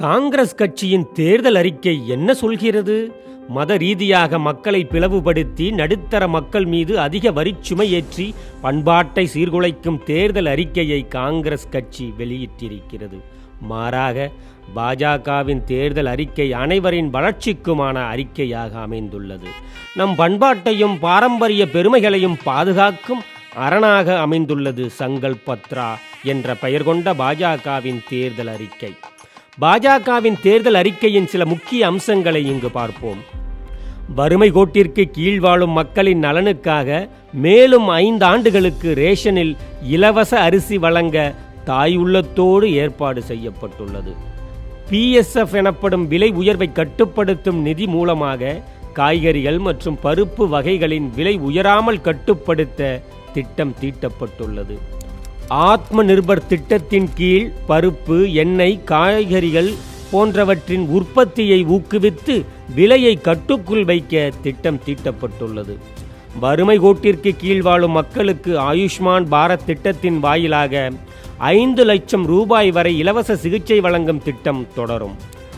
காங்கிரஸ் கட்சியின் தேர்தல் அறிக்கை என்ன சொல்கிறது? மத ரீதியாக மக்களை பிளவுபடுத்தி நடுத்தர மக்கள் மீது அதிக வரிச்சுமை ஏற்றி பண்பாட்டை சீர்குலைக்கும் தேர்தல் அறிக்கையை காங்கிரஸ் கட்சி வெளியிட்டிருக்கிறது. மாறாக பாஜகவின் தேர்தல் அறிக்கை அனைவரின் வளர்ச்சிக்குமான அறிக்கையாக அமைந்துள்ளது. நம் பண்பாட்டையும் பாரம்பரிய பெருமைகளையும் பாதுகாக்கும் அரணாக அமைந்துள்ளது சங்கல் பத்ரா என்ற பெயர் கொண்ட பாஜகவின் தேர்தல் அறிக்கை. பாஜகவின் தேர்தல் அறிக்கையின் சில முக்கிய அம்சங்களை இங்கு பார்ப்போம். வறுமை கோட்டிற்கு கீழ் வாழும் மக்களின் நலனுக்காக மேலும் ஐந்து ஆண்டுகளுக்கு ரேஷனில் இலவச அரிசி வழங்க தாய் உள்ளத்தோடு ஏற்பாடு செய்யப்பட்டுள்ளது. பிஎஸ்எஃப் எனப்படும் விலை உயர்வை கட்டுப்படுத்தும் நிதி மூலமாக காய்கறிகள் மற்றும் பருப்பு வகைகளின் விலை உயராமல் கட்டுப்படுத்த திட்டம் தீட்டப்பட்டுள்ளது. ஆத்ம நிர்பர் திட்டத்தின் கீழ் பருப்பு எண்ணெய் காய்கறிகள் போன்றவற்றின் உற்பத்தியை ஊக்குவித்து விலையை கட்டுக்குள் வைக்க திட்டம் தீட்டப்பட்டுள்ளது. வறுமை கோட்டிற்கு கீழ் வாழும் மக்களுக்கு ஆயுஷ்மான் பாரத் திட்டத்தின் வாயிலாக ஐந்து லட்சம் ரூபாய் வரை இலவச சிகிச்சை வழங்கும் திட்டம் தொடரும்.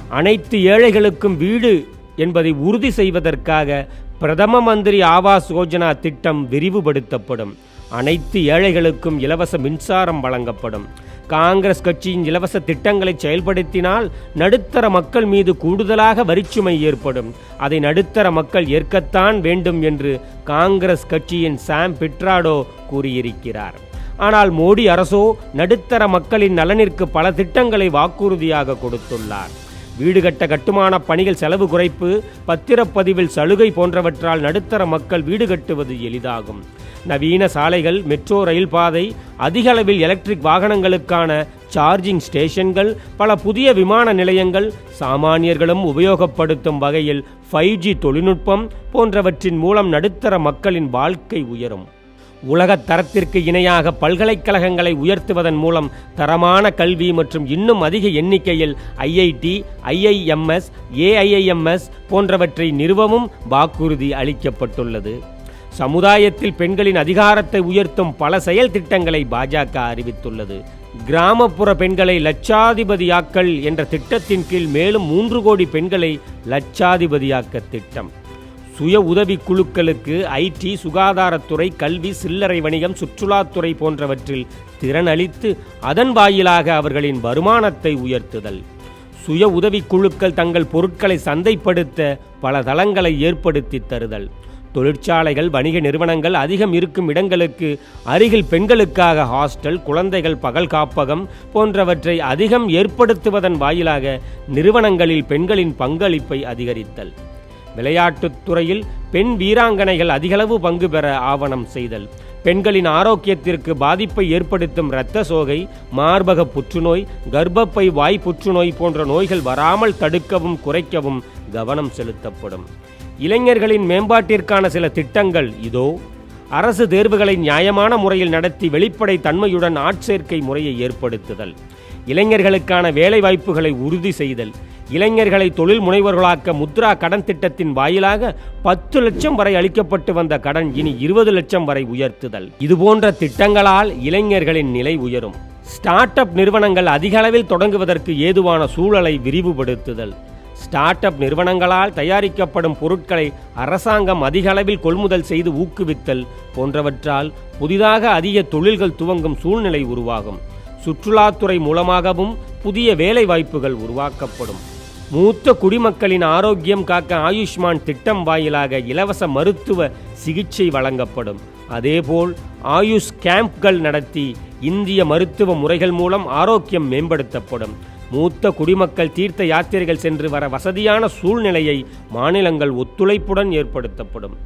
அனைத்து ஏழைகளுக்கும் வீடு என்பதை உறுதி செய்வதற்காக பிரதம மந்திரி ஆவாஸ் யோஜனா திட்டம் விரிவுபடுத்தப்படும். அனைத்து ஏழைகளுக்கும் இலவச மின்சாரம் வழங்கப்படும். காங்கிரஸ் கட்சியின் இலவச திட்டங்களை செயல்படுத்தினால் நடுத்தர மக்கள் மீது கூடுதலாக வரிச்சுமை ஏற்படும். அதை நடுத்தர மக்கள் ஏற்கத்தான் வேண்டும் என்று காங்கிரஸ் கட்சியின் சாம் பிட்ராடோ கூறியிருக்கிறார். ஆனால் மோடி அரசோ நடுத்தர மக்களின் நலனிற்கு பல திட்டங்களை வாக்குறுதியாக கொடுத்துள்ளார். வீடு கட்ட கட்டுமான பணிகள் செலவு குறைப்பு பத்திரப்பதிவில் சலுகை போன்றவற்றால் நடுத்தர மக்கள் வீடு கட்டுவது எளிதாகும். நவீன சாலைகள் மெட்ரோ ரயில் பாதை அதிக அளவில் எலக்ட்ரிக் வாகனங்களுக்கான சார்ஜிங் ஸ்டேஷன்கள் பல புதிய விமான நிலையங்கள் சாமானியர்களும் உபயோகப்படுத்தும் வகையில் ஃபைவ் ஜி தொழில்நுட்பம் போன்றவற்றின் மூலம் நடுத்தர மக்களின் வாழ்க்கை உயரும். உலகத் தரத்திற்கு இணையாக பல்கலைக்கழகங்களை உயர்த்துவதன் மூலம் தரமான கல்வி மற்றும் இன்னும் அதிக எண்ணிக்கையில் ஐஐடி ஐஐஎம்எஸ் ஏஐஐஎம்எஸ் போன்றவற்றை நிறுவவும் வாக்குறுதி அளிக்கப்பட்டுள்ளது. சமுதாயத்தில் பெண்களின் அதிகாரத்தை உயர்த்தும் பல செயல் திட்டங்களை பாஜக அறிவித்துள்ளது. கிராமப்புற பெண்களை லட்சாதிபதியாக்கல் என்ற திட்டத்தின் கீழ் மேலும் மூன்று கோடி பெண்களை லட்சாதிபதியாக்க திட்டம். சுய உதவி குழுக்களுக்கு ஐடி சுகாதாரத்துறை கல்வி சில்லறை வணிகம் சுற்றுலாத்துறை போன்றவற்றில் திறனளித்து அதன் வாயிலாக அவர்களின் வருமானத்தை உயர்த்துதல். சுய உதவி குழுக்கள் தங்கள் பொருட்களை சந்தைப்படுத்த பல தளங்களை ஏற்படுத்தி தருதல். தொழிற்சாலைகள் வணிக நிறுவனங்கள் அதிகம் இருக்கும் இடங்களுக்கு அருகில் பெண்களுக்காக ஹாஸ்டல் குழந்தைகள் பகல் காப்பகம் போன்றவற்றை அதிகம் ஏற்படுத்துவதன் வாயிலாக நிறுவனங்களில் பெண்களின் பங்களிப்பை அதிகரித்தல். விளையாட்டுத் துறையில் பெண் வீராங்கனைகள் அதிகளவு பங்கு பெற ஆவணம் செய்தல். பெண்களின் ஆரோக்கியத்திற்கு பாதிப்பை ஏற்படுத்தும் இரத்த சோகை மார்பக புற்றுநோய் கர்ப்பப்பை வாய் புற்றுநோய் போன்ற நோய்கள் வராமல் தடுக்கவும் குறைக்கவும் கவனம் செலுத்தப்படும். இளைஞர்களின் மேம்பாட்டிற்கான சில திட்டங்கள் இதோ. அரசு தேர்வுகளை நியாயமான முறையில் நடத்தி வெளிப்படை தன்மையுடன் ஆட்சேர்க்கை முறையை ஏற்படுத்துதல். இளைஞர்களுக்கான வேலைவாய்ப்புகளை உறுதி செய்தல் இளைஞர்களை தொழில் முனைவர்களாக்க முத்ரா கடன் திட்டத்தின் வாயிலாக பத்து லட்சம் வரை அளிக்கப்பட்டு வந்த கடன் இனி இருபது லட்சம் வரை உயர்த்துதல். இதுபோன்ற திட்டங்களால் இளைஞர்களின் நிலை உயரும். ஸ்டார்ட் அப் நிறுவனங்கள் அதிக அளவில் தொடங்குவதற்கு ஏதுவான சூழலை விரிவுபடுத்துதல். ஸ்டார்ட் அப் நிறுவனங்களால் தயாரிக்கப்படும் பொருட்களை அரசாங்கம் அதிக அளவில் கொள்முதல் செய்து ஊக்குவித்தல் போன்றவற்றால் புதிதாக அதிக தொழில்கள் துவங்கும் சூழ்நிலை உருவாகும். சுற்றுலாத்துறை மூலமாகவும் புதிய வேலை வாய்ப்புகள் உருவாக்கப்படும். மூத்த குடிமக்களின் ஆரோக்கியம் காக்க ஆயுஷ்மான் திட்டம் வாயிலாக இலவச மருத்துவ சிகிச்சை வழங்கப்படும். அதேபோல் ஆயுஷ் கேம்ப்கள் நடத்தி இந்திய மருத்துவ முறைகள் மூலம் ஆரோக்கியம் மேம்படுத்தப்படும். மூத்த குடிமக்கள் தீர்த்த யாத்திரைகள் சென்று வர வசதியான சூழ்நிலையை மாநிலங்கள் ஒத்துழைப்புடன் ஏற்படுத்தப்படும்.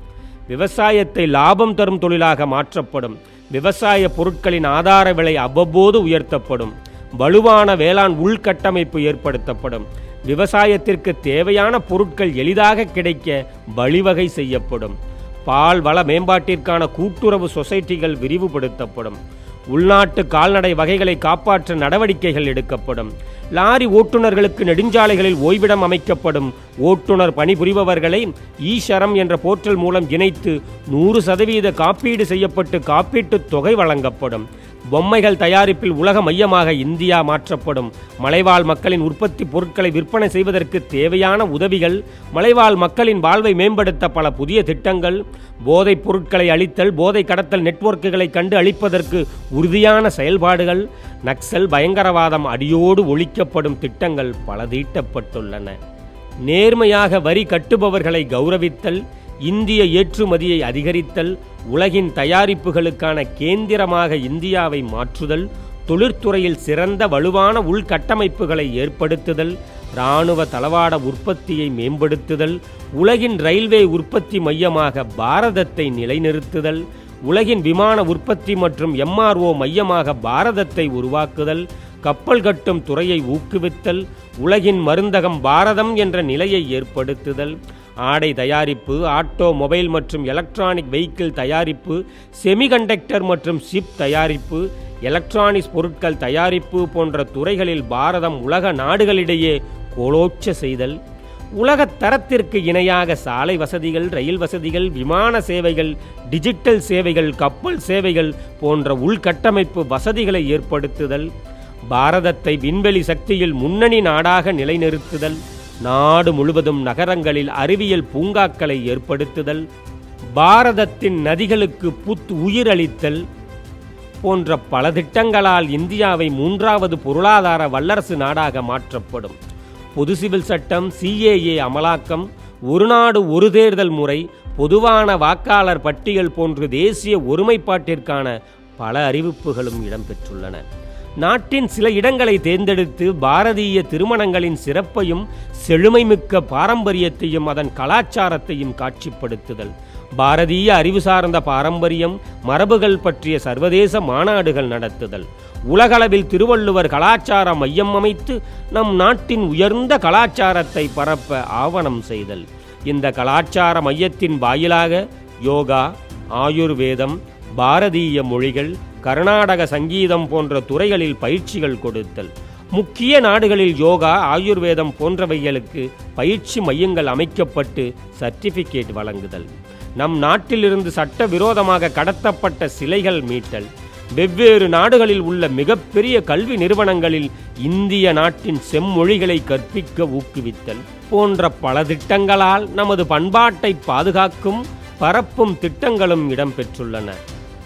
விவசாயத்தை லாபம் தரும் தொழிலாக மாற்றப்படும். விவசாய பொருட்களின் ஆதார விலை அவ்வப்போது உயர்த்தப்படும். வலுவான வேளாண் உள்கட்டமைப்பு ஏற்படுத்தப்படும். விவசாயத்திற்கு தேவையான பொருட்கள் எளிதாக கிடைக்க வழிவகை செய்யப்படும். பால் வள மேம்பாட்டிற்கான கூட்டுறவு சொசைட்டிகள் விரிவுபடுத்தப்படும். உள்நாட்டு கால்நடை வகைகளை காப்பாற்ற நடவடிக்கைகள் எடுக்கப்படும். லாரி ஓட்டுநர்களுக்கு நெடுஞ்சாலைகளில் ஓய்விடம் அமைக்கப்படும். ஓட்டுநர் பணிபுரிபவர்களை ஈஷரம் என்ற போர்ட்டல் மூலம் இணைத்து நூறு சதவீத காப்பீடு செய்யப்பட்டு காப்பீட்டுத் தொகை வழங்கப்படும். பொம்மைகள் தயாரிப்பில் உலக மையமாக இந்தியா மாற்றப்படும். மலைவாழ் மக்களின் உற்பத்தி பொருட்களை விற்பனை செய்வதற்கு தேவையான உதவிகள் மலைவாழ் மக்களின் வாழ்வை மேம்படுத்த பல புதிய திட்டங்கள் போதைப் பொருட்களை அழித்தல் போதை கடத்தல் நெட்வொர்க்குகளை கண்டு அழிப்பதற்கு உறுதியான செயல்பாடுகள் நக்சல் பயங்கரவாதம் அடியோடு ஒழிக்கப்படும் திட்டங்கள் பல தீட்டப்பட்டுள்ளன நேர்மையாக வரி கட்டுபவர்களை கௌரவித்தல் இந்திய ஏற்றுமதியை அதிகரித்தல் உலகின் தயாரிப்புகளுக்கான கேந்திரமாக இந்தியாவை மாற்றுதல் தொழிற்துறையில் சிறந்த வலுவான உள்கட்டமைப்புகளை ஏற்படுத்துதல் இராணுவ தளவாட உற்பத்தியை மேம்படுத்துதல் உலகின் ரயில்வே உற்பத்தி மையமாக பாரதத்தை நிலைநிறுத்துதல் உலகின் விமான உற்பத்தி மற்றும் எம்ஆர்ஓ மையமாக பாரதத்தை உருவாக்குதல் கப்பல் கட்டும் துறையை ஊக்குவித்தல் உலகின் மருந்தகம் பாரதம் என்ற நிலையை ஏற்படுத்துதல் ஆடை தயாரிப்பு ஆட்டோ மொபைல் மற்றும் எலக்ட்ரானிக் வெஹிக்கிள் தயாரிப்பு செமிகண்டக்டர் மற்றும் சிப் தயாரிப்பு எலக்ட்ரானிக்ஸ் பொருட்கள் தயாரிப்பு போன்ற துறைகளில் பாரதம் உலக நாடுகளிடையே கோலோச்ச செய்தல் உலகத் தரத்திற்கு இணையாக சாலை வசதிகள் ரயில் வசதிகள் விமான சேவைகள் டிஜிட்டல் சேவைகள் கப்பல் சேவைகள் போன்ற உள்கட்டமைப்பு வசதிகளை ஏற்படுத்துதல் பாரதத்தை விண்வெளி சக்தியில் முன்னணி நாடாக நிலைநிறுத்துதல் நாடு முழுவதும் நகரங்களில் அறிவியல் பூங்காக்களை ஏற்படுத்துதல் பாரதத்தின் நதிகளுக்கு புத்து உயிரளித்தல் போன்ற பல திட்டங்களால் இந்தியாவை மூன்றாவது பொருளாதார வல்லரசு நாடாக மாற்றப்படும். பொது சிவில் சட்டம் சிஏஏ அமலாக்கம் ஒரு நாடு ஒரு தேர்தல் முறை பொதுவான வாக்காளர் பட்டியல் போன்று தேசிய ஒருமைப்பாட்டிற்கான பல அறிவிப்புகளும் இடம்பெற்றுள்ளன நாட்டின் சில இடங்களை தேர்ந்தெடுத்து பாரதிய திருமணங்களின் சிறப்பையும் செழுமைமிக்க பாரம்பரியத்தையும் அதன் கலாச்சாரத்தையும் காட்சிப்படுத்துதல். பாரதிய அறிவு சார்ந்த பாரம்பரியம் மரபுகள் பற்றிய சர்வதேச மாநாடுகள் நடத்துதல். உலகளவில் திருவள்ளுவர் கலாச்சார மையம் அமைத்து நம் நாட்டின் உயர்ந்த கலாச்சாரத்தை பரப்ப ஆவணம் செய்தல். இந்த கலாச்சார மையத்தின் வாயிலாக யோகா ஆயுர்வேதம் பாரதிய மொழிகள் கர்நாடக சங்கீதம் போன்ற துறைகளில் பயிற்சிகள் கொடுத்தல். முக்கிய நாடுகளில் யோகா ஆயுர்வேதம் போன்றவைகளுக்கு பயிற்சி மையங்கள் அமைக்கப்பட்டு சர்டிஃபிகேட் வழங்குதல். நம் நாட்டிலிருந்து சட்டவிரோதமாக கடத்தப்பட்ட சிலைகள் மீட்டல். வெவ்வேறு நாடுகளில் உள்ள மிகப்பெரிய கல்வி நிறுவனங்களில் இந்திய நாட்டின் செம்மொழிகளை கற்பிக்க ஊக்குவித்தல் போன்ற பல திட்டங்களால் நமது பண்பாட்டை பாதுகாக்கும் பரப்பும் திட்டங்களும் இடம்பெற்றுள்ளன.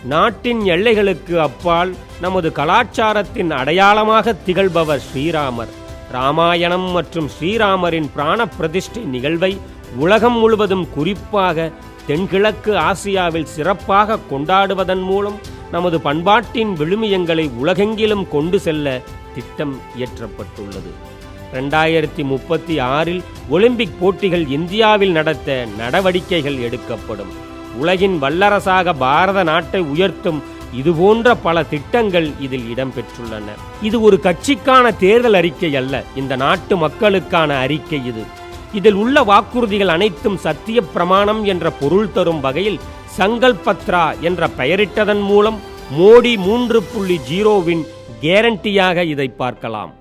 நாட்டின் எல்லைகளுக்கு அப்பால் நமது கலாச்சாரத்தின் அடையாளமாக திகழ்பவர் ஸ்ரீராமர். ராமாயணம் மற்றும் ஸ்ரீராமரின் பிராண பிரதிஷ்டை நிகழ்வை உலகம் முழுவதும் குறிப்பாக தென்கிழக்கு ஆசியாவில் சிறப்பாக கொண்டாடுவதன் மூலம் நமது பண்பாட்டின் விழுமியங்களை உலகெங்கிலும் கொண்டு செல்ல திட்டம் இயற்றப்பட்டுள்ளது. ரெண்டாயிரத்தி முப்பத்தி ஆறில் ஒலிம்பிக் போட்டிகள் இந்தியாவில் நடத்த நடவடிக்கைகள் எடுக்கப்படும். உலகின் வல்லரசாக பாரத நாட்டை உயர்த்தும் இதுபோன்ற பல திட்டங்கள் இதில் இடம்பெற்றுள்ளன. இது ஒரு கட்சிக்கான தேர்தல் அறிக்கை அல்ல. இந்த நாட்டு மக்களுக்கான அறிக்கை இது. இதில் உள்ள வாக்குறுதிகள் அனைத்தும் சத்திய பிரமாணம் என்ற பொருள் தரும் வகையில் சங்கல்பத்ரா என்ற பெயரிட்டதன் மூலம் மோடி மூன்று புள்ளி ஜீரோவின் கேரண்டியாக இதை பார்க்கலாம்.